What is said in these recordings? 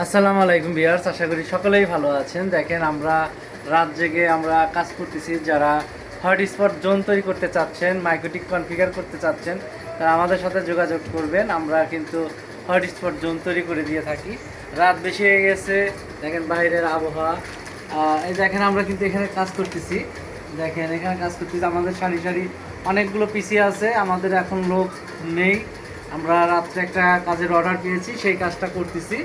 আসসালামু আলাইকুম বিয়ার্স আশা করি সকলেই ভালো আছেন। দেখেন, আমরা রাত জেগে আমরা কাজ করতেছি, যারা হটস্পট জোন তৈরি করতে চাচ্ছেন মাইক্রোটিক কনফিগার করতে চাচ্ছেন, তারা আমাদের সাথে যোগাযোগ করবেন। আমরা কিন্তু হটস্পট জোন তৈরি করে দিয়ে থাকি। রাত বেশি হয়ে গেছে, দেখেন বাইরের আবহাওয়া। এই দেখেন, আমরা কিন্তু এখানে কাজ করতেছি। দেখেন, এখানে কাজ করতেছি। আমাদের সারি সারি অনেকগুলো পিসি আছে, আমাদের এখন লোক নেই। আমরা রাত্রে একটা কাজের অর্ডার পেয়েছি, সেই কাজটা করতেছি।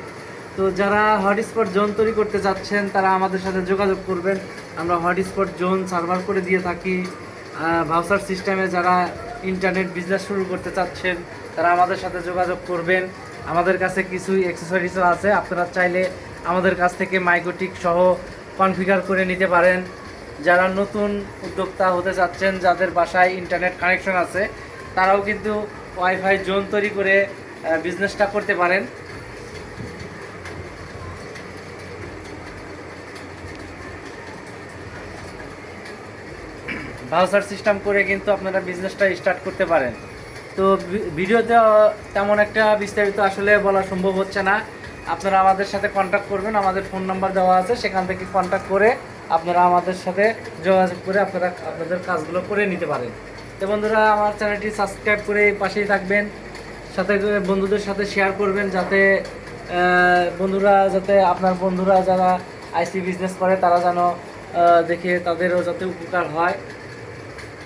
তো যারা হটস্পট জোন তৈরি করতে যাচ্ছেন, তারা আমাদের সাথে যোগাযোগ করবেন। আমরা হটস্পট জোন সার্ভার করে দিয়ে থাকি। ভাউচার সিস্টেমে যারা ইন্টারনেট বিজনেস শুরু করতে চাচ্ছেন, তারা আমাদের সাথে যোগাযোগ করবেন। আমাদের কাছে কিছু অ্যাক্সেসরিজও আছে। আপনারা চাইলে আমাদের কাছ থেকে মাইক্রোটিক সহ কনফিগার করে নিতে পারেন। যারা নতুন উদ্যোক্তা হতে চাচ্ছেন যাদের বাসায় ইন্টারনেট কানেকশন আছে, তারাও কিন্তু ওয়াইফাই জোন তৈরি করে বিজনেসটা করতে পারেন। ভাউচার সিস্টেম করে কিন্তু আপনারা বিজনেসটা স্টার্ট করতে পারেন। তো ভিডিওতে তেমন একটা বিস্তারিত আসলে বলা সম্ভব হচ্ছে না। আপনারা আমাদের সাথে কন্ট্যাক্ট করবেন, আমাদের ফোন নাম্বার দেওয়া আছে, সেখান থেকে কন্ট্যাক্ট করে আপনারা আমাদের সাথে যোগাযোগ করে আপনারা আপনাদের কাজগুলো করে নিতে পারেন। তো বন্ধুরা, আমার চ্যানেলটি সাবস্ক্রাইব করে পাশেই থাকবেন। সাথে বন্ধুদের সাথে শেয়ার করবেন যাতে বন্ধুরা যাতে আপনার বন্ধুরা যারা আইসি বিজনেস করে, তারা যেন দেখে তাদেরও যাতে উপকার হয়।